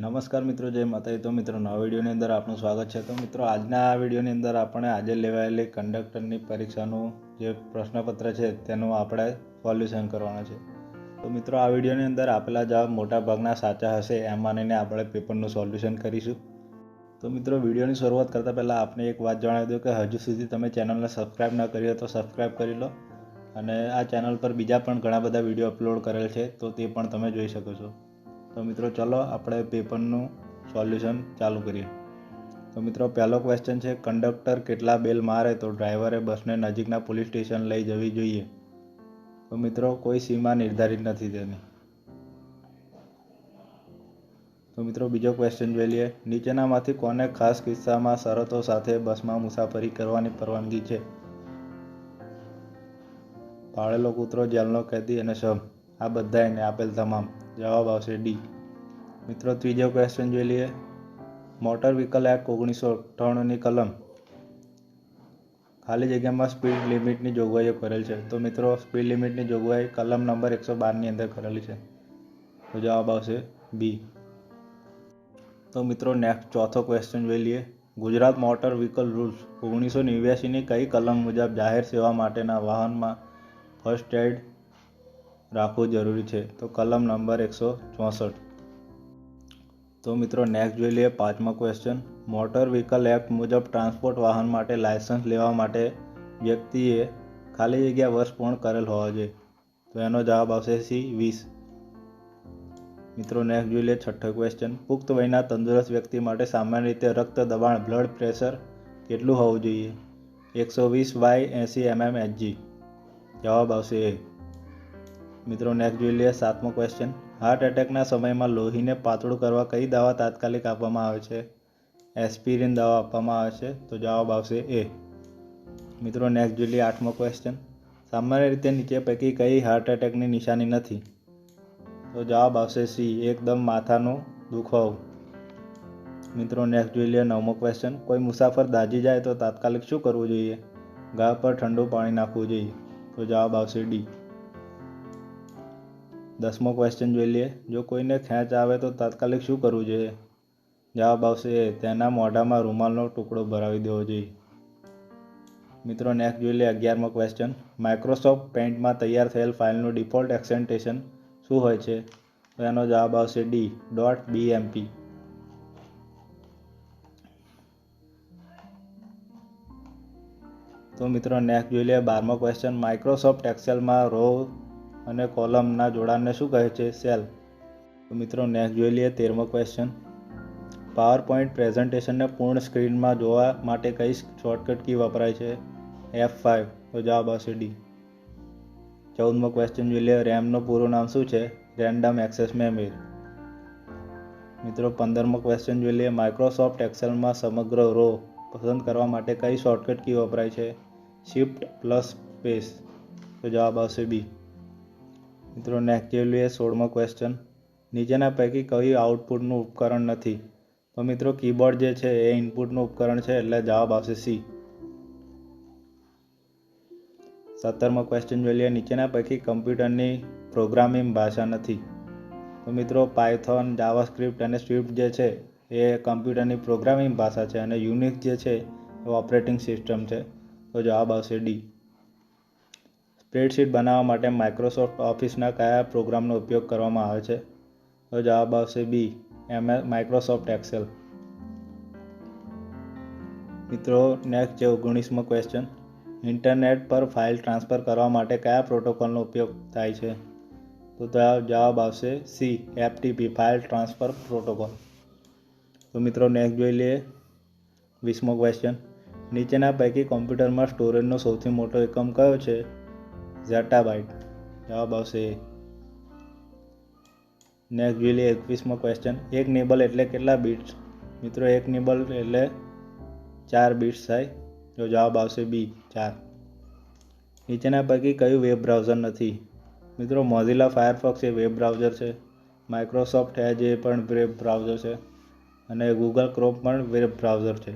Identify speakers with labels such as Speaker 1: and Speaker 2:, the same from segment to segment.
Speaker 1: નમસ્કાર મિત્રો, જય માતાજી. તો મિત્રો, નવા વિડીયોની અંદર આપનું સ્વાગત છે. તો મિત્રો, આજના આ વિડીયોની અંદર આપણે આજે લેવાયેલી કંડક્ટરની પરીક્ષાનું જે પ્રશ્નપત્ર છે, તેનું આપણે સોલ્યુશન કરવાનું છે. તો મિત્રો, આ વિડીયોની અંદર આપેલા જવાબ મોટા ભાગના સાચા હશે, એમ માનીને આપણે પેપરનું સોલ્યુશન કરીશું. તો મિત્રો, વિડીયોની શરૂઆત કરતાં પહેલાં આપને એક વાત જણાવી દઉં કે હજુ સુધી તમે ચેનલને સબસ્ક્રાઈબ ન કરી તો સબસ્ક્રાઈબ કરી લો. અને આ ચેનલ પર બીજા પણ ઘણા બધા વીડિયો અપલોડ કરેલ છે, તો તે પણ તમે જોઈ શકો છો. તો મિત્રો ચલો આપણે પેપરનું સોલ્યુશન ચાલુ કરીએ. તો મિત્રો, પહેલો ક્વેશ્ચન છે, કંડક્ટર કેટલા બેલ મારે તો ડ્રાઈવરે બસને નજીકના પોલીસ સ્ટેશન લઈ જવી જોઈએ? તો મિત્રો, કોઈ સીમા નિર્ધારિત નથી તેની. તો મિત્રો, બીજો ક્વેશ્ચન જોઈ લઈએ. નીચેનામાંથી કોને ખાસ કિસ્સામાં શરતો સાથે બસમાં મુસાફરી કરવાની પરવાનગી છે? પાળેલો કૂતરો જેલનો કેદી અને શબ. આ બધા એને આપેલ તમામ. જવાબ આવશે ડી. મિત્રો, ત્રીજો ક્વેશ્ચન જોઈ લઈએ. મોટર વ્હીકલ એક્ટ ઓગણીસો અઠ્ઠાણુંની કલમ. ખાલી જગ્યામાં સ્પીડ લિમિટની જોગવાઈઓ કરેલ છે. તો મિત્રો સ્પીડ લિમિટની જોગવાઈ કલમ નંબર એકસો બારની અંદર કરેલી છે. તો જવાબ આવશે બી તો મિત્રો નેક્સ્ટ ચોથો ક્વેશ્ચન જોઈ લઈએ. ગુજરાત મોટર વ્હીકલ રૂલ્સ ઓગણીસો નેવ્યાસીની કઈ કલમ મુજબ જાહેર સેવા માટેના વાહનમાં ફર્સ્ટ એડ રાખવું જરૂરી છે. તો કલમ નંબર એકસો ચોસઠ. તો મિત્રો નેક્સ્ટ જોઈ લઈએ પાંચમો ક્વેશ્ચન મોટર વ્હીકલ એક્ટ મુજબ ટ્રાન્સપોર્ટ વાહન માટે લાયસન્સ લેવા માટે વ્યક્તિએ ખાલી જગ્યા વર્ષ પૂર્ણ કરેલ હોવા જોઈએ. તો એનો જવાબ આવશે સી વીસ. મિત્રો નેક્સ્ટ જોઈ લઈએ છઠ્ઠો ક્વેશ્ચન પુખ્ત વયના તંદુરસ્ત વ્યક્તિ માટે સામાન્ય રીતે રક્ત દબાણ બ્લડ પ્રેશર કેટલું હોવું જોઈએ? એકસો વીસ બાય એંસી એમએમ એચજી જવાબ આવશે એ. મિત્રો નેક્સ્ટ જોઈ લઈએ સાતમો ક્વેશ્ચન હાર્ટ એટેકના સમયમાં લોહીને પાતળું કરવા કઈ દવા તાત્કાલિક આપવામાં આવે છે? એસ્પિરિન દવા આપવામાં આવે છે. તો જવાબ આવશે એ મિત્રો નેક્સ્ટ જોઈ લઈએ આઠમો ક્વેશ્ચન સામાન્ય રીતે નીચે પૈકી કઈ હાર્ટ એટેકની નિશાની નથી? તો જવાબ આવશે સી એકદમ માથાનો દુખાવો. મિત્રો નેક્સ્ટ જોઈ લઈએ નવમો ક્વેશ્ચન કોઈ મુસાફર દાજી જાય તો તાત્કાલિક શું કરવું જોઈએ? ગા પર ઠંડુ પાણી નાખવું જોઈએ. તો જવાબ આવશે ડી દસમો ક્વેશ્ચન જોઈ લઈએ. જો કોઈને ખેંચ આવે તો તાત્કાલિક શું કરવું જોઈએ? જવાબ આવશે, તેના મોઢામાં રૂમાલનો ટુકડો ભરાવી દેવો જોઈએ. મિત્રો નેક્સ્ટ જોઈ લઈએ અગિયારમો ક્વેશ્ચન માઇક્રોસોફ્ટ પેન્ટમાં તૈયાર થયેલ ફાઇલનું ડિફોલ્ટ એક્સેન્ટેશન શું હોય છે? તો એનો જવાબ આવશે ડી ડોટ બીએમપી તો મિત્રો નેક્સ્ટ જોઈ લઈએ બારમો ક્વેશ્ચન માઇક્રોસોફ્ટ એક્સેલમાં રો અને કોલમના જોડાણને શું કહે છે? સેલ. તો મિત્રો નેક્સ્ટ જોઈ લઈએ તેરમો ક્વેશ્ચન પાવર પોઈન્ટ પ્રેઝન્ટેશનને પૂર્ણ સ્ક્રીનમાં જોવા માટે કઈ શોર્ટકટ કી વપરાય છે? એફ ફાઇવ તો જવાબ આવશે ડી ચૌદમો ક્વેશ્ચન જોઈ લઈએ. રેમનું પૂરું નામ શું છે? રેન્ડમ એક્સેસ મેમરી મિત્રો, પંદરમો ક્વેશ્ચન જોઈ લઈએ. માઇક્રોસોફ્ટ એક્સેલમાં સમગ્ર રો પસંદ કરવા માટે કઈ શોર્ટકટ કી વપરાય છે? શિફ્ટ પ્લસ સ્પેસ તો જવાબ આવશે બી મિત્રો નેક્સ્ટ એ સોળમો ક્વેશ્ચન નીચેના પૈકી કયું આઉટપુટનું ઉપકરણ નથી? તો મિત્રો કીબોર્ડ જે છે એ ઇનપુટનું ઉપકરણ છે, એટલે જવાબ આવશે સી સત્તરમો ક્વેશ્ચન જોઈ લઈએ. નીચેના પૈકી કમ્પ્યુટરની પ્રોગ્રામિંગ ભાષા નથી. તો મિત્રો પાયથોન જાવાસ્ક્રિપ્ટ અને સ્વિફ્ટ જે છે એ કમ્પ્યુટરની પ્રોગ્રામિંગ ભાષા છે અને યુનિક જે છે એ ઓપરેટિંગ સિસ્ટમ છે. તો જવાબ આવશે ડી સ્પ્રેડશીટ બનાવવા માટે માઇક્રોસોફ્ટ ઓફિસના કયા પ્રોગ્રામનો ઉપયોગ કરવામાં આવે છે? તો જવાબ આવશે બી એમ માઇક્રોસોફ્ટ એક્સેલ મિત્રો નેક્સ્ટ છે ઓગણીસમો ક્વેશ્ચન ઇન્ટરનેટ પર ફાઇલ ટ્રાન્સફર કરવા માટે કયા પ્રોટોકોલનો ઉપયોગ થાય છે? તો જવાબ આવશે C FTP file transfer protocol. તો મિત્રો નેક્સ્ટ જોઈ લઈએ વીસમો ક્વેશ્ચન નીચેના પૈકી કોમ્પ્યુટરમાં સ્ટોરેજનો સૌથી મોટો એકમ કયો છે? ઝેટાબાઇટ જવાબ આવશે. નેક્સ્ટ જોઈ લઈએ એકવીસમો ક્વેશ્ચન એક નિબલ એટલે કેટલા બિટ્સ મિત્રો, એક નિબલ એટલે ચાર બિટ્સ થાય. તો જવાબ આવશે બી, ચાર. નીચેના પૈકી કયું વેબ બ્રાઉઝર નથી? મિત્રો મોઝિલા ફાયરફોક્સ એ વેબ બ્રાઉઝર છે. માઇક્રોસોફ્ટ એજ એ પણ વેબ બ્રાઉઝર છે. અને ગૂગલ ક્રોમ પણ વેબ બ્રાઉઝર છે.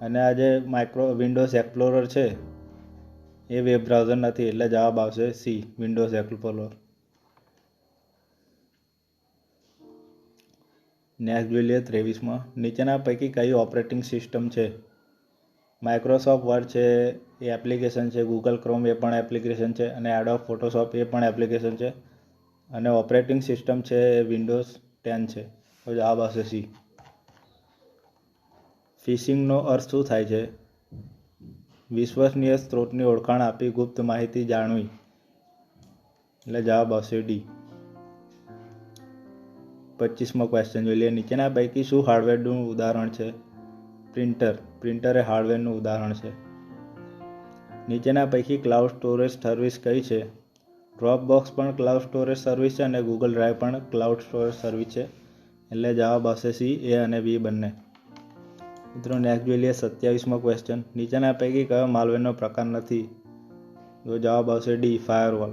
Speaker 1: અને આ જે માઇક્રો વિન્ડોઝ એક્સપ્લોરર છે. એ વેબ બ્રાઉઝર નથી, એટલે જવાબ આવશે સી વિન્ડોઝ એક્સપ્લોરર નેક્સ્ટ જોઈ લઈએ ત્રેવીસમાં, નીચેના પૈકી કઈ ઓપરેટિંગ સિસ્ટમ છે? માઇક્રોસોફ્ટ વર્ડ છે, એ એપ્લિકેશન છે ગૂગલ ક્રોમ એ પણ એપ્લિકેશન છે, અને એડોબ ફોટોશોપ એ પણ એપ્લિકેશન છે. અને ઓપરેટિંગ સિસ્ટમ છે એ વિન્ડોઝ ટેન છે. તો જવાબ આવશે સી ફિશિંગનો અર્થ શું થાય છે? વિશ્વસનીય સ્ત્રોતની ઓળખાણ આપી ગુપ્ત માહિતી જાણવી. એટલે જવાબ આવશે ડી. પચીસમો ક્વેશ્ચન જોઈ લઈએ. નીચેના પૈકી શું હાર્ડવેરનું ઉદાહરણ છે? પ્રિન્ટર. પ્રિન્ટર એ હાર્ડવેરનું ઉદાહરણ છે. નીચેના પૈકી ક્લાઉડ સ્ટોરેજ સર્વિસ કઈ છે? ડ્રોપ બોક્સ પણ ક્લાઉડ સ્ટોરેજ સર્વિસ છે અને ગૂગલ ડ્રાઈવ પણ ક્લાઉડ સ્ટોરેજ સર્વિસ છે. એટલે જવાબ આવશે સી, એ અને બી બંને. મિત્રો નેક્સ્ટ જોઈ લઈએ સત્યાવીસમો ક્વેશ્ચન નીચેના પૈકી કયો માલવેરનો પ્રકાર નથી? તો જવાબ આવશે ડી ફાયરવોલ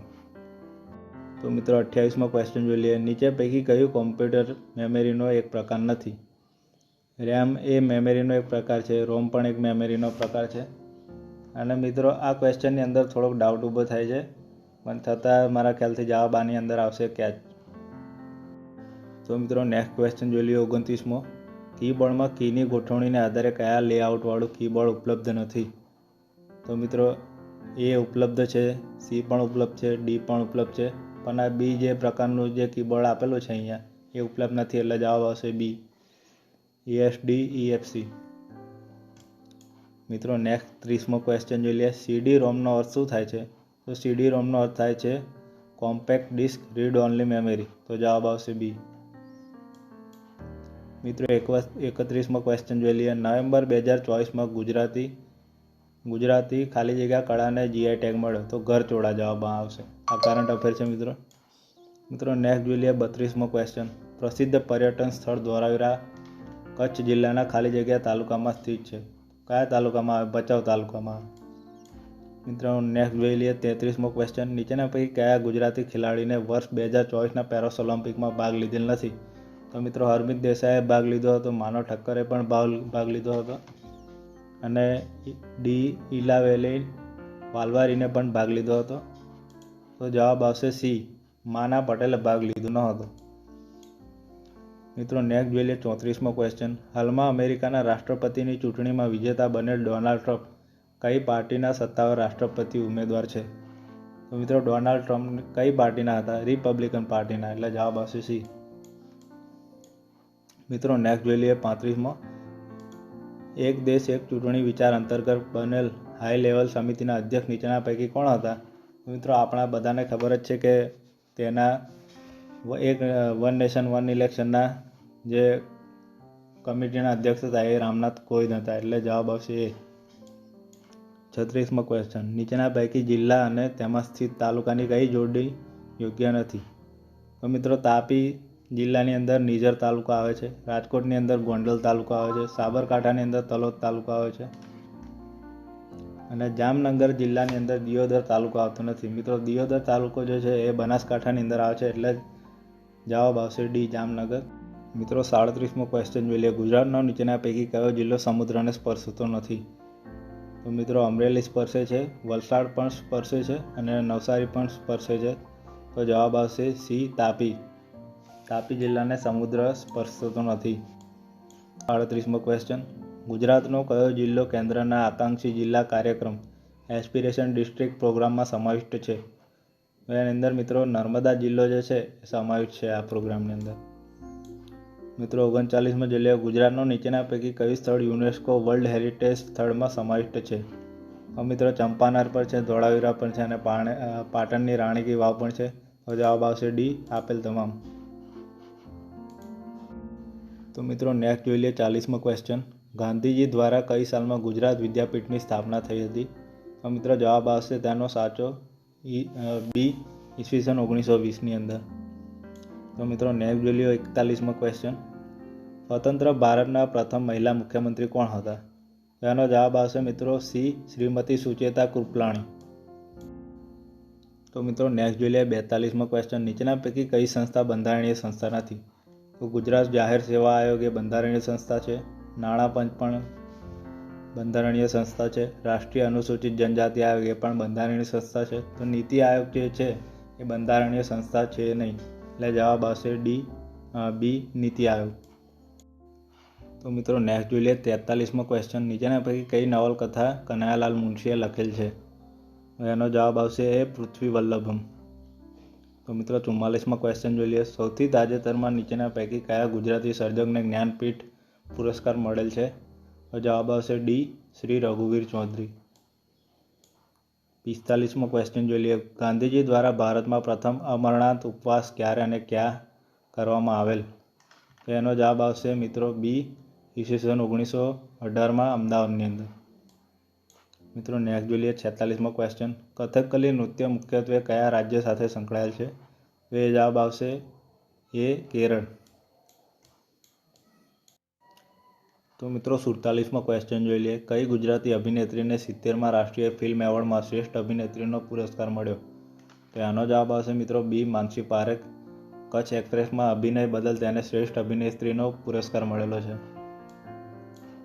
Speaker 1: તો મિત્રો, અઠ્યાવીસમો ક્વેશ્ચન જોઈ લઈએ. નીચે પૈકી કયું કોમ્પ્યુટર મેમરીનો એક પ્રકાર નથી? રેમ એ મેમરીનો એક પ્રકાર છે. રોમ પણ એક મેમરીનો પ્રકાર છે. અને મિત્રો, આ ક્વેશ્ચનની અંદર થોડોક ડાઉટ ઊભો થાય છે. પણ છતાં મારા ખ્યાલથી જવાબ આની અંદર આવશે કેચ તો મિત્રો નેક્સ્ટ ક્વેશ્ચન જોઈ લઈએ ઓગણત્રીસમો. કીબોર્ડમાં કીની ગોઠવણીને આધારે કયા લેઆઉટવાળું કીબોર્ડ ઉપલબ્ધ નથી. તો મિત્રો, એ ઉપલબ્ધ છે, સી પણ ઉપલબ્ધ છે, ડી પણ ઉપલબ્ધ છે, પણ આ બી જે પ્રકારનું જે કીબોર્ડ આપેલું છે અહીંયા, એ ઉપલબ્ધ નથી એટલે જવાબ આવશે બી. ઈએસડી, ઈએફસી. મિત્રો નેક્સ્ટ ત્રીસમો ક્વેશ્ચન જોઈ લઈએ. સીડી રોમનો અર્થ શું થાય છે? તો સીડી રોમનો અર્થ થાય છે, compact disc, read only memory. તો જવાબ આવશે બી. મિત્રો એકત્રીસમો ક્વેશ્ચન જોઈ લઈએ. નવેમ્બર બે હજાર ચોવીસમાં ગુજરાતી ગુજરાતી ખાલી જગ્યા કળાને જીઆઈ ટેગ મળ્યો. તો ઘર ચોડા જવાબમાં આવશે. આ કરંટ અફેર છે મિત્રો. મિત્રો નેક્સ્ટ જોઈ લઈએ બત્રીસમો ક્વેશ્ચન પ્રસિદ્ધ પર્યટન સ્થળ ધોરાવીરા, કચ્છ જિલ્લાના ખાલી જગ્યા તાલુકામાં સ્થિત છે. કયા તાલુકામાં આવે? ભચાઉ તાલુકામાં આવે. મિત્રો નેક્સ્ટ જોઈ લઈએ તેત્રીસમો ક્વેશ્ચન નીચેના પૈકી કયા ગુજરાતી ખેલાડીને વર્ષ બે હજાર ચોવીસના પેરિસ ઓલિમ્પિકમાં ભાગ લીધેલ નથી? તો મિત્રો હરમિત દેસાઈએ ભાગ લીધો હતો માનવ ઠક્કરે પણ ભાગ ભાગ લીધો હતો. અને ડી ઇલાવેલી વાલવારીને પણ ભાગ લીધો હતો. તો જવાબ આવશે સી, માના પટેલે ભાગ લીધો ન હતો મિત્રો નેક્સ્ટ જોઈએ ચોત્રીસમો ક્વેશ્ચન હાલમાં અમેરિકાના રાષ્ટ્રપતિની ચૂંટણીમાં વિજેતા બનેલ ડોનાલ્ડ ટ્રમ્પ કઈ પાર્ટીના સત્તાવાર રાષ્ટ્રપતિ ઉમેદવાર છે? તો મિત્રો ડોનાલ્ડ ટ્રમ્પ કઈ પાર્ટીના હતા? રિપબ્લિકન પાર્ટીના, એટલે જવાબ આવશે સી. મિત્રો નેક્સ્ટ જોઈ લઈએ પાંત્રીસમાં. એક દેશ, એક ચૂંટણી વિચાર અંતર્ગત બનેલ હાઈ લેવલ સમિતિના અધ્યક્ષ નીચેના પૈકી કોણ હતા? મિત્રો, આપણા બધાને ખબર જ છે કે તેના એક વન નેશન વન ઇલેક્શનના જે કમિટીના અધ્યક્ષ હતા એ રામનાથ કોવિંદ હતા. એટલે જવાબ આવશે એ. છત્રીસમો ક્વેશ્ચન નીચેના પૈકી જિલ્લા અને તેમાં સ્થિત તાલુકાની કઈ જોડી યોગ્ય નથી? તો મિત્રો, તાપી જિલ્લાની અંદર નિઝર તાલુકો આવે છે, રાજકોટની અંદર ગોંડલ તાલુકો આવે છે, સાબરકાંઠાની અંદર તલોદ તાલુકો આવે છે. અને જામનગર જિલ્લાની અંદર દિયોદર તાલુકો આવતો નથી. મિત્રો, દિયોદર તાલુકો જે છે એ બનાસકાંઠાની અંદર આવે છે, એટલે જવાબ આવશે ડી, જામનગર. મિત્રો, સાડત્રીસમો ક્વેશ્ચન જોઈ લઈએ ગુજરાતનો નીચેના પૈકી કયો જિલ્લો સમુદ્રને સ્પર્શતો નથી? તો મિત્રો, અમરેલી સ્પર્શે છે, વલસાડ પણ સ્પર્શે છે અને નવસારી પણ સ્પર્શે છે. તો જવાબ આવશે સી, તાપી. તાપી જિલ્લાને સમુદ્ર સ્પર્શતો નથી. આડત્રીસમો ક્વેશ્ચન ગુજરાતનો કયો જિલ્લો કેન્દ્રના આકાંક્ષી જિલ્લા કાર્યક્રમ એસ્પિરેશન ડિસ્ટ્રિક્ટ પ્રોગ્રામમાં સમાવિષ્ટ છે? એની અંદર મિત્રો નર્મદા જિલ્લો જે છે એ સમાવિષ્ટ છે આ પ્રોગ્રામની અંદર. મિત્રો ઓગણચાલીસમાં જિલ્લો ગુજરાતનો નીચેના પૈકી કયું સ્થળ યુનેસ્કો વર્લ્ડ હેરિટેજ સ્થળમાં સમાવિષ્ટ છે? મિત્રો ચંપાનાર પર છે, ધોળાવીરા પણ છે અને પાટણની રાણી કી વાવ પણ છે. જવાબ આવશે ડી, આપેલ તમામ. તો મિત્રો નેક્સ્ટ જોઈ લઈએ ચાલીસમો ક્વેશ્ચન ગાંધીજી દ્વારા કઈ સાલમાં ગુજરાત વિદ્યાપીઠની સ્થાપના થઈ હતી? તો મિત્રો જવાબ આવશે તેનો સાચો બી, ઈસવીસન ઓગણીસો વીસની અંદર. તો મિત્રો નેક્સ્ટ જોઈ લ્યો એકતાલીસમો ક્વેશ્ચન સ્વતંત્ર ભારતના પ્રથમ મહિલા મુખ્યમંત્રી કોણ હતા? તેનો જવાબ આવશે મિત્રો સી, શ્રીમતી સુચેતા કૃપલાણી તો મિત્રો નેક્સ્ટ જોઈ લઈએ બેતાલીસમો ક્વેશ્ચન નીચેના પૈકી કઈ સંસ્થા બંધારણીય સંસ્થા નથી? ગુજરાત જાહેર સેવા આયોગ એ બંધારણીય સંસ્થા છે. નાણાં પંચ પણ બંધારણીય સંસ્થા છે. રાષ્ટ્રીય અનુસૂચિત જનજાતિ આયોગ એ પણ બંધારણીય સંસ્થા છે. તો નીતિ આયોગ જે છે એ બંધારણીય સંસ્થા છે નહીં. એટલે જવાબ આવશે ડી બી, નીતિ આયોગ. તો મિત્રો નેક્સ્ટ જોઈ લઈએ તેતાલીસમો ક્વેશ્ચન નીચેના પૈકી કઈ નવલકથા કનૈયાલાલ મુનશીએ લખેલ છે? એનો જવાબ આવશે એ પૃથ્વી વલ્લભમ તો મિત્રો ચુમ્માલીસમાં ક્વેશ્ચન જોઈ લઈએ. સૌથી તાજેતરમાં નીચેના પૈકી કયા ગુજરાતી સર્જકને જ્ઞાનપીઠ પુરસ્કાર મળેલ છે? તો જવાબ આવશે ડી, શ્રી રઘુવીર ચૌધરી. પિસ્તાલીસમો ક્વેશ્ચન જોઈ લઈએ. ગાંધીજી દ્વારા ભારતમાં પ્રથમ અમરનાથ ઉપવાસ ક્યારે અને ક્યાં કરવામાં આવેલ? તો એનો જવાબ આવશે મિત્રો બી, ઈસવીસન ઓગણીસો અઢારમાં અમદાવાદની અંદર. મિત્રો નેક્સ્ટ જોઈએ છેતાલીસમો ક્વેશ્ચન કથકલી નૃત્ય મુખ્યત્વે કયા રાજ્ય સાથે સંકળાયેલ છે? તો એ જવાબ આવશે એ કેરળ. તો મિત્રો, સુડતાલીસમો ક્વેશ્ચન જોઈ લઈએ. કઈ ગુજરાતી અભિનેત્રીને સિત્તેરમાં રાષ્ટ્રીય ફિલ્મ એવોર્ડમાં શ્રેષ્ઠ અભિનેત્રીનો પુરસ્કાર મળ્યો? તો આનો જવાબ આવશે મિત્રો બી, માનસી પારેખ. કચ્છ એક્સપ્રેસમાં અભિનય બદલ તેને શ્રેષ્ઠ અભિનેત્રીનો પુરસ્કાર મળેલો છે.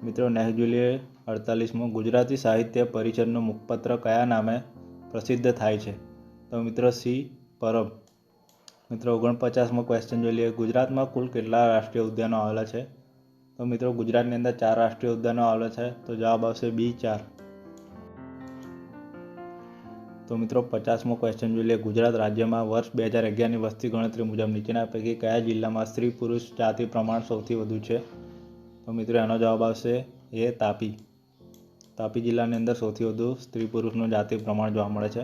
Speaker 1: મિત્રો નેક્સ્ટ જોઈ લઈએ અડતાલીસમો ગુજરાતી સાહિત્ય પરિષદનું મુખપત્ર કયા નામે પ્રસિદ્ધ થાય છે? તો મિત્રો સી, પરબ. મિત્રો ઓગણપચાસમો ક્વેશ્ચન જોઈ લઈએ. ગુજરાતમાં કુલ કેટલા રાષ્ટ્રીય ઉદ્યાનો આવેલા છે? તો મિત્રો ગુજરાતની અંદર ચાર રાષ્ટ્રીય ઉદ્યાનો આવેલા છે. તો જવાબ આવશે બી ચાર. તો મિત્રો પચાસમો ક્વેશ્ચન જોઈ લઈએ. ગુજરાત રાજ્યમાં વર્ષ બે હજાર અગિયારની વસ્તી ગણતરી મુજબ નીચેના પૈકી કયા જિલ્લામાં સ્ત્રી પુરુષ જાતિ પ્રમાણ સૌથી વધુ છે? તો મિત્રો એનો જવાબ આવશે એ તાપી. તાપી જિલ્લાની અંદર સૌથી વધુ સ્ત્રી પુરુષનું જાતિ પ્રમાણ જોવા મળે છે.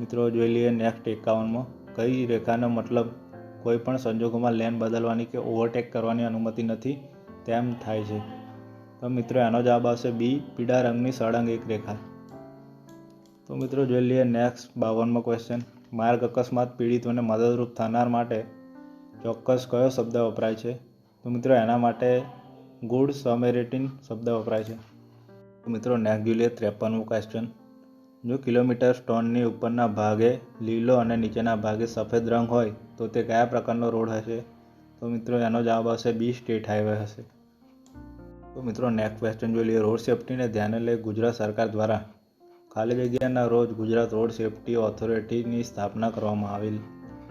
Speaker 1: મિત્રો, જોઈ લઈએ નેક્સ્ટ એકાવનમાં. કઈ રેખાનો મતલબ કોઈ પણ સંજોગોમાં લેન બદલવાની કે ઓવરટેક કરવાની અનુમતિ નથી? તેમ થાય છે. તો મિત્રો, એનો જવાબ આવશે બી પીળા રંગની સળંગ એક રેખા. તો મિત્રો, જોઈ લઈએ નેક્સ્ટ બાવનમો ક્વેશ્ચન માર્ગ અકસ્માત પીડિતોને મદદરૂપ થનાર માટે ચોક્કસ કયો શબ્દ વપરાય છે? તો મિત્રો, એના માટે ગુડ સમેરેટિન શબ્દ વપરાય છે. મિત્રો નેક્સ્ટ જોઈ લઈએ ક્વેશ્ચન જો કિલોમીટર સ્ટોનની ઉપરના ભાગે લીલો અને નીચેના ભાગે સફેદ રંગ હોય, તો તે કયા પ્રકારનો રોડ હશે? તો મિત્રો એનો જવાબ આવશે બી સ્ટેટ હાઈવે હશે. તો મિત્રો નેક્સ્ટ ક્વેશ્ચન જોઈ લઈએ. રોડ સેફટીને ધ્યાને લઈ ગુજરાત સરકાર દ્વારા ખાલી જગ્યાના રોજ ગુજરાત રોડ સેફટી ઓથોરિટીની સ્થાપના કરવામાં આવેલ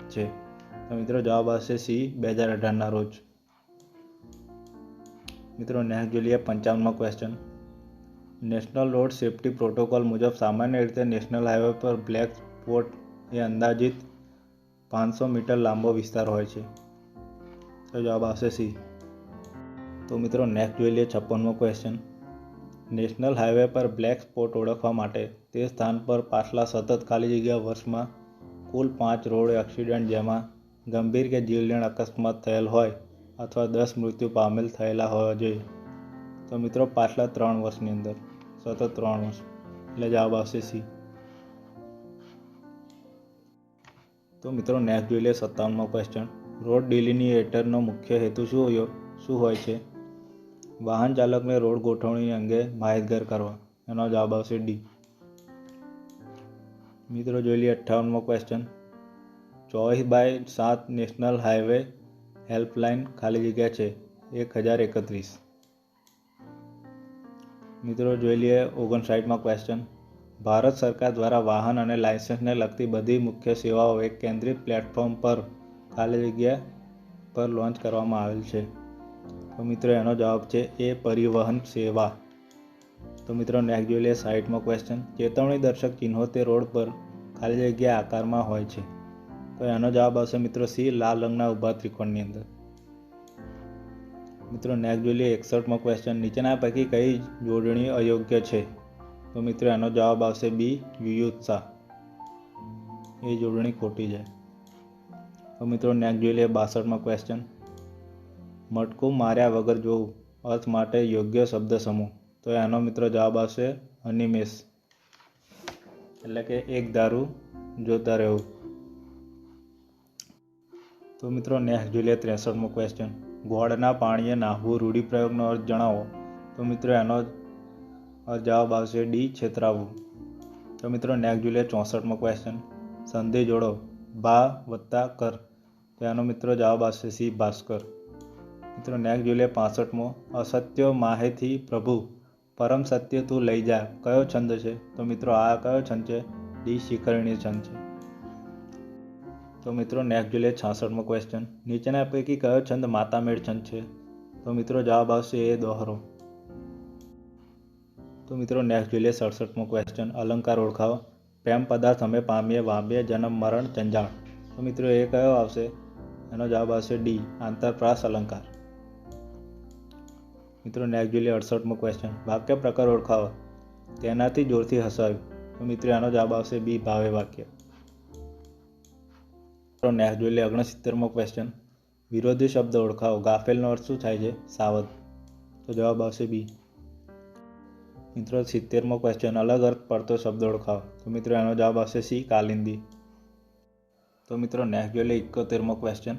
Speaker 1: છે. તો મિત્રો જવાબ આવશે સી, બે હજાર અઢારના રોજ. મિત્રો નેક્સ્ટ જોઈ લઈએ પંચાવનમાં question national road safety protocol મુજબ સામાન્ય રીતે નેશનલ હાઈવે પર બ્લેક સ્પોટ એ અંદાજિત પાંચસો મીટર લાંબો વિસ્તાર હોય છે. તો જવાબ આવશે સી. તો મિત્રો નેક્સ્ટ જોઈ લઈએ છપ્પનમો ક્વેશ્ચન નેશનલ હાઈવે પર બ્લેક સ્પોટ ઓળખવા માટે તે સ્થાન પર પાછલા સતત ખાલી જગ્યા વર્ષમાં કુલ પાંચ રોડ એક્સિડન્ટ જેમાં ગંભીર કે જીવલેણ અકસ્માત થયેલ હોય અથવા દસ મૃત્યુ પામેલ થયેલા હોવા જોઈએ. તો મિત્રો પાછલા ત્રણ વર્ષની અંદર સતત ત્રણ વર્ષ. એટલે જવાબ આવશે સી તો મિત્રો, નેક્સ્ટ જોઈ લે સત્તાવનમો ક્વેશ્ચન રોડ ડિલિનિએટરનો મુખ્ય હેતુ શું હોય? શું હોય છે? વાહન ચાલકને રોડ ગોઠવણી અંગે માહિતગાર કરવા. એનો જવાબ આવશે ડી મિત્રો, જોઈ લઈએ અઠ્ઠાવનમો ક્વેશ્ચન ચોવીસ બાય સાત નેશનલ હાઈવે હેલ્પલાઇન ખાલી જગ્યા છે. એક હજાર એકત્રીસ. મિત્રો, જોઈ લઈએ ઓગણસાઠમાં ક્વેશ્ચન ભારત સરકાર દ્વારા વાહન અને લાયસન્સને લગતી બધી મુખ્ય સેવાઓ એક કેન્દ્રિત પ્લેટફોર્મ પર ખાલી જગ્યા પર લોન્ચ કરવામાં આવેલ છે. તો મિત્રો, એનો જવાબ છે એ પરિવહન સેવા. તો મિત્રો નેક્સ્ટ જોઈ લઈએ સાઈઠમો ક્વેશ્ચન ચેતવણી દર્શક ચિહ્નો તે રોડ પર ખાલી જગ્યા આકારમાં હોય છે. તો એનો જવાબ આવશે મિત્રો સી, લાલ રંગના ઊભા ત્રિકોણની અંદર. મિત્રો નેક્સ્ટ જોઈ લઈએ એકસઠમો ક્વેશ્ચન નીચેના પૈકી કઈ જોડણી અયોગ્ય છે? તો મિત્રો, એનો જવાબ આવશે બી, યુયુત્સા. એ જોડણી ખોટી છે. તો મિત્રો નેક્સ્ટ જોઈ લઈએ બાસઠમાં ક્વેશ્ચન મટકું માર્યા વગર જોવું અર્થ માટે યોગ્ય શબ્દ સમૂહ. તો એનો મિત્રો જવાબ આવશે અનિમેશ એટલે કે એક દારૂ જોતા રહેવું. તો મિત્રો નેક્સ્ટ જોઈ લઈએ ત્રેસઠમો ક્વેશ્ચન ગોળના પાણીએ નાહવું, રૂઢિપ્રયોગનો અર્થ જણાવો. તો મિત્રો એનો જવાબ આવશે ડી, છેતરાવું. તો મિત્રો નેક્સ્ટ જોઈએ ચોસઠમો ક્વેશ્ચન સંધિ જોડો. ભા વત્તા કર. તો એનો મિત્રો જવાબ આવશે સી, ભાસ્કર. મિત્રો નેક્સ્ટ જોઈએ પાસઠમો. અસત્ય માહેથી પ્રભુ. પરમ સત્ય તું લઈ જા. કયો છંદ છે? તો મિત્રો આ કયો છંદ છે? ડી શિખરણી છંદ છે. તો મિત્રો નેક્સ્ટ જોઈએ છાસઠમો ક્વેશ્ચન નીચેના પૈકી કયો છંદ માતામેળ છંદ છે? તો મિત્રો, જવાબ આવશે એ દોહરો. તો મિત્રો નેક્સ્ટ જોઈએ સડસઠમો ક્વેશ્ચન અલંકાર ઓળખાવો. પ્રેમ પદાર્થ અમે પામીએ વાંબીએ જન્મ, મરણ, જંજાળ. તો મિત્રો, એ કયો આવશે? એનો જવાબ આવશે ડી, આંતરપ્રાસ અલંકાર. મિત્રો નેક્સ્ટ અડસઠમો ક્વેશ્ચન વાક્ય પ્રકાર ઓળખાવો. તેનાથી જોરથી હસાવ્યું. તો મિત્રો, એનો જવાબ આવશે બી, ભાવે વાક્ય. તો નેક્સ્ટ જોઈ લે ઓગણસિત્તેરમો ક્વેશ્ચન વિરોધી શબ્દ ઓળખાવો. ગાફેલનો અર્થ શું થાય છે? સાવધ. તો જવાબ આવશે બી. મિત્રો, સિત્તેરમો ક્વેશ્ચન અલગ અર્થ પડતો શબ્દ ઓળખાવો. તો મિત્રો, એનો જવાબ આવશે સી, કાલિંદી. તો મિત્રો નેક્સ્ટ જોઈ લે ઇકોતેરમો question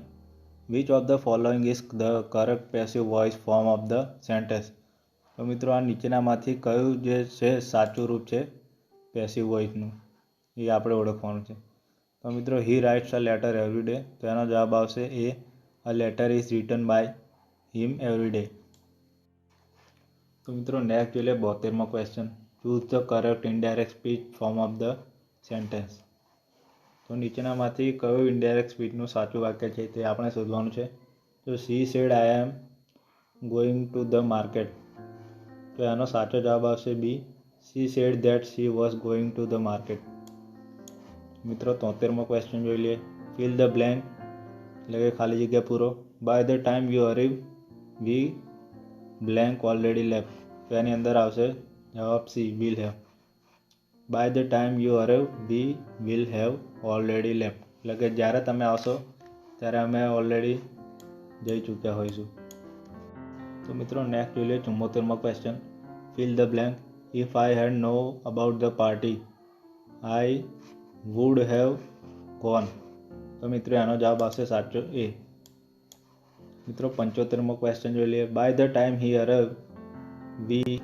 Speaker 1: which of the following is the correct passive voice form of the sentence તો મિત્રો, આ નીચેનામાંથી કયું જે છે સાચું રૂપ છે? પેસિવ વોઇસનું એ આપણે ઓળખવાનું છે. તો મિત્રો he writes a letter every day તો એનો જવાબ આવશે A a letter is written by him every day તો મિત્રો નેક્સ્ટ જોઈએ બોતેરમો question choose the correct indirect speech form of the sentence તો નીચેનામાંથી કયું ઇનડાયરેક્ટ સ્પીચનું સાચું વાક્ય છે તે આપણે શોધવાનું છે. તો she said I am going to the market તો એનો સાચો જવાબ આવશે B she said that she was going to the market મિત્રો તોતેરમો ક્વેશ્ચન જોઈ લઈએ ફિલ ધ બ્લેન્ક એટલે કે ખાલી જગ્યા પૂરો by the time you arrive we blank already left તો એની અંદર આવશે જવાબ C will have by the time you arrive we will have already left એટલે કે જ્યારે તમે આવશો ત્યારે અમે ઓલરેડી જઈ ચૂક્યા હોઈશું તો મિત્રો નેક્સ્ટ જોઈએ ચુમ્મોતેરમો question fill the blank if I had know about the party I would have gone તો મિત્રો એનો જવાબ આવશે સાચો એ મિત્રો પંચોતેરમો ક્વેશ્ચન જોઈ લઈએ by the time he arrive we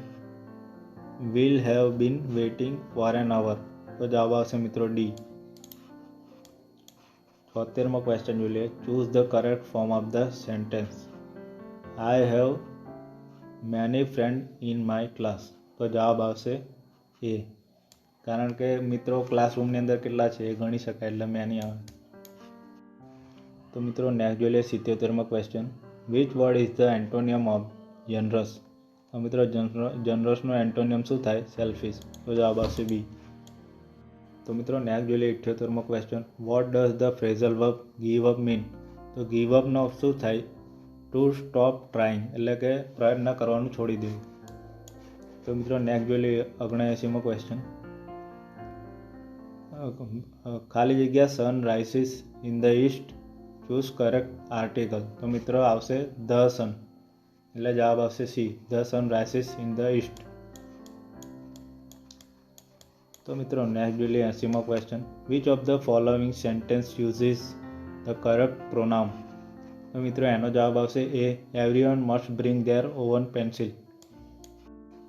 Speaker 1: will have been waiting for an hour તો જવાબ આવશે મિત્રો ડી છોતેરમો ક્વેશ્ચન જોઈ લઈએ choose the correct form of the sentence I have many friend in my class તો જવાબ આવશે એ કારણ કે મિત્રો ક્લાસરૂમની અંદર કેટલા છે એ ગણી શકાય એટલે મેની આવે. તો મિત્રો નેક્સ્ટ જોઈ લઈએ સિત્યોતેરમો question which word is the antonym of generous તો મિત્રો જનરસનો એન્ટોનિયમ શું થાય? સેલ્ફિશ તો જવાબ આવશે બી તો મિત્રો નેક્સ્ટ જોઈ લઈએ ઇઠ્યોતેરમો question what does the phrasal verb give up mean તો ગીવ અપનો શું થાય? ટુ સ્ટોપ ટ્રાઇંગ એટલે કે પ્રયત્ન કરવાનું છોડી દેવું. તો મિત્રો નેક્સ્ટ જોઈ લઈએ ઓગણએંસીમો ક્વેશ્ચન ખાલી જગ્યા sun rises in the east choose correct article તો મિત્રો આવશે ધ સન એટલે જવાબ આવશે C the sun rises in the east તો મિત્રો નેક્સ્ટ જોઈ લઈએ એસીમો question which of the following sentence uses the correct pronoun તો મિત્રો એનો જવાબ આવશે A. Everyone must bring their own pencil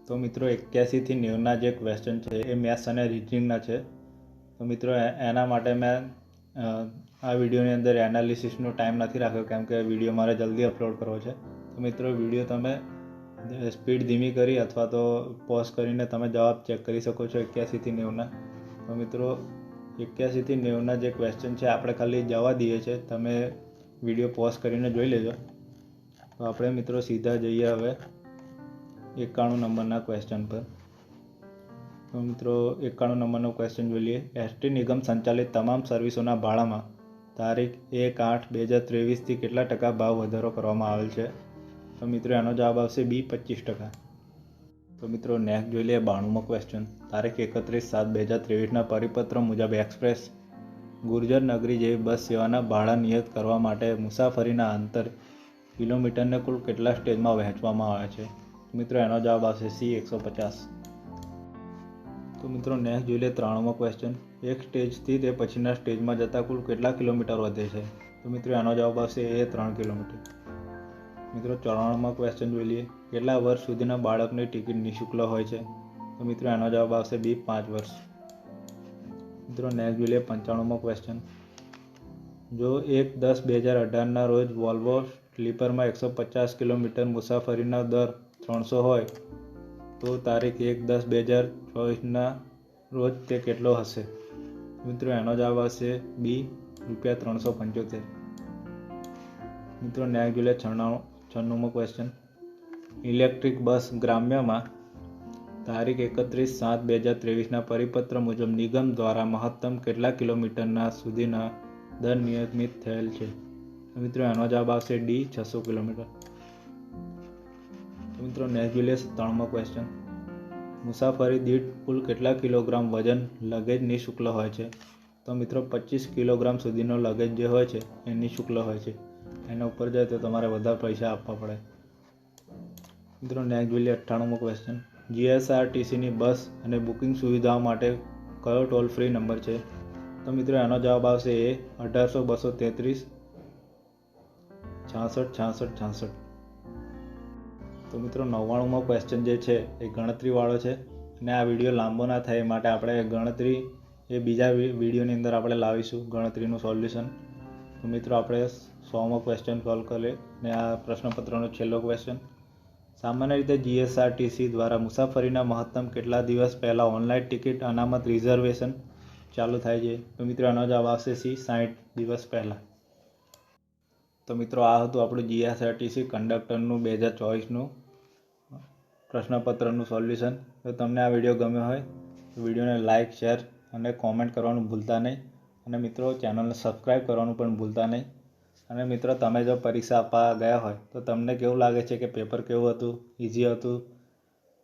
Speaker 1: તો મિત્રો એક્યાસીથી નેવના જે ક્વેશ્ચન છે, એ મેથ્સ અને રીઝનિંગના છે. તો મિત્રો એના માટે મેં આ વિડીયોની અંદર એનાલિસિસનો ટાઈમ નથી રાખ્યો, કેમ કે વીડિયો મારે જલ્દી અપલોડ કરવો છે. તો મિત્રો, વીડિયો તમે સ્પીડ ધીમી કરી અથવા તો પોઝ કરીને તમે જવાબ ચેક કરી શકો છો એક્યાસીથી નેવના. તો મિત્રો એક્યાસીથી નેવના જે ક્વેશ્ચન છે, આપણે ખાલી જવા દઈએ છીએ તમે વીડિયો પોઝ કરીને જોઈ લેજો. તો આપણે મિત્રો સીધા જઈએ હવે એકાણું નંબરના ક્વેશ્ચન પર. તો મિત્રો, એકાણું નંબરનો ક્વેશ્ચન જોઈએ. એસટી નિગમ સંચાલિત તમામ સર્વિસોના ભાડામાં તારીખ એક આઠ બે હજાર ત્રેવીસથી કેટલા ટકા ભાવ વધારો કરવામાં આવેલ છે? તો મિત્રો, એનો જવાબ આવશે બી પચીસ ટકા. તો મિત્રો નેક્સ્ટ જોઈ લઈએ બાણુંમો ક્વેશ્ચન તારીખ એકત્રીસ સાત બે હજાર ત્રેવીસના પરિપત્ર મુજબ એક્સપ્રેસ ગુર્જર નગરી જેવી બસ સેવાના ભાડા નિયત કરવા માટે મુસાફરીના અંતર કિલોમીટરને કુલ કેટલા સ્ટેજમાં વહેંચવામાં આવે છે? મિત્રો, એનો જવાબ આવશે સી એકસો પચાસ. તો મિત્રો નેક્સ્ટ જોઈ લે ત્રાણુંમો ક્વેશ્ચન એક સ્ટેજથી તે પછીના સ્ટેજમાં જતાં કુલ કેટલા કિલોમીટર વધે છે? તો મિત્રો આનો જવાબ આવશે એ ત્રણ કિલોમીટર. મિત્રો ચોરાણુંમાં ક્વેશ્ચન જોઈ લઈએ. કેટલા વર્ષ સુધીના બાળકની ટિકિટ નિઃશુલ્ક હોય છે? તો મિત્રો આનો જવાબ આવશે બી પાંચ વર્ષ. મિત્રો નેક્સ્ટ જોઈ લઈએ પંચાણુંમો ક્વેશ્ચન જો એક દસ બે હજાર અઢારના રોજ વોલ્વો સ્લીપરમાં એકસો પચાસ કિલોમીટર મુસાફરીના દર ત્રણસો હોય તો તારીખ એક દસ બે હજાર ચોવીસના રોજ તે કેટલો હશે? મિત્રો, એનો જવાબ હશે બી રૂપિયા ત્રણસો પંચોતેર. મિત્રો નેક્સ્ટ જુલે છન્નાણું છન્નુંમો ક્વેશ્ચન ઇલેક્ટ્રિક બસ ગ્રામ્યમાં તારીખ એકત્રીસ સાત બે હજાર ત્રેવીસના પરિપત્ર મુજબ નિગમ દ્વારા મહત્તમ કેટલા કિલોમીટરના સુધીના દર નિયમિત થયેલ છે? મિત્રો, એનો જવાબ આવશે ડી છસો કિલોમીટર. મિત્રો નેક્સ્ટ જોઈએ ક્વેશ્ચન મુસાફરી દીઠ કુલ કેટલા કિલોગ્રામ વજન લગેજ નિઃશુલ્ક હોય છે? તો મિત્રો, પચીસ કિલોગ્રામ સુધીનો લગેજ જે હોય છે એ નિઃશુલ્ક હોય છે. એના ઉપર જાય તો તમારે વધારે પૈસા આપવા પડે. મિત્રો નેક્સ્ટ જોઈએ અઠ્ઠાણુંમો ક્વેશ્ચન જીએસઆરટીસીની બસ અને બુકિંગ સુવિધાઓ માટે કયો ટોલ ફ્રી નંબર છે? તો મિત્રો, એનો જવાબ આવશે એ અઢારસો બસો તેત્રીસ, છાસઠ છાસઠ છાસઠ. તો મિત્રો, નવ્વાણુંમો ક્વેશ્ચન જે છે, એ ગણતરીવાળો છે. અને આ વીડિયો લાંબો ના થાય એ માટે આપણે ગણતરી એ બીજા વિડીયોની અંદર આપણે લાવીશું, ગણતરીનું સોલ્યુશન તો મિત્રો, આપણે સોમો ક્વેશ્ચન સોલ્વ કરીએ અને આ પ્રશ્નપત્રનો છેલ્લો ક્વેશ્ચન સામાન્ય રીતે જીએસઆરટીસી દ્વારા મુસાફરીના મહત્તમ કેટલા દિવસ પહેલાં ઓનલાઈન ટિકિટ અનામત રિઝર્વેશન ચાલુ થાય છે? તો મિત્રો આનો જવાબ આવશે સી સાઠ દિવસ પહેલાં. તો મિત્રો, આ હતું આપણું જીએસઆરટીસી કંડક્ટરનું બે હજાર ચોવીસનું પ્રશ્નપત્રનું સોલ્યુશન. જો તમને આ વીડિયો ગમ્યો હોય, તો વિડીયોને લાઇક શેર અને કોમેન્ટ કરવાનું ભૂલતા નહીં. અને મિત્રો, ચેનલને સબસ્ક્રાઈબ કરવાનું પણ ભૂલતા નહીં. અને મિત્રો, તમે જો પરીક્ષા આપવા ગયા હોય, તો તમને કેવું લાગે છે કે પેપર કેવું હતું ઇઝી હતું,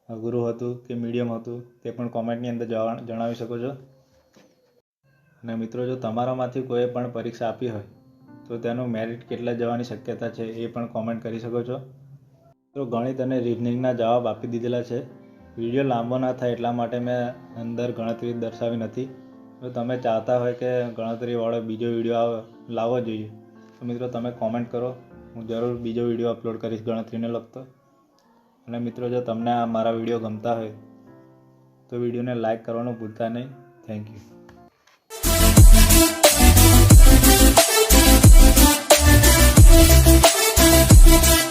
Speaker 1: અઘરું હતું કે મીડિયમ હતું, તે પણ કોમેન્ટની અંદર જણાવી શકો છો. અને મિત્રો, જો તમારામાંથી કોઈ પણ પરીક્ષા આપી હોય, તો તેનું મેરિટ કેટલા જવાની શક્યતા છે એ પણ કોમેન્ટ કરી શકો છો. તો ગણિત અને રીઝનિંગના જવાબ આપી દીધેલા છે. વીડિયો લાંબો ના થાય એટલા માટે મેં અંદર ગણતરી દર્શાવી નથી. તો તમે ચાહતા હોય કે ગણતરીવાળો બીજો વીડિયો લાવવો જોઈએ, તો મિત્રો તમે કોમેન્ટ કરો. હું જરૂર બીજો વીડિયો અપલોડ કરીશ ગણતરીને લગતો. અને મિત્રો જો તમને આ મારા વીડિયો ગમતા હોય, તો વિડીયોને લાઇક કરવાનું ભૂલતા નહીં. Thank you Thank you.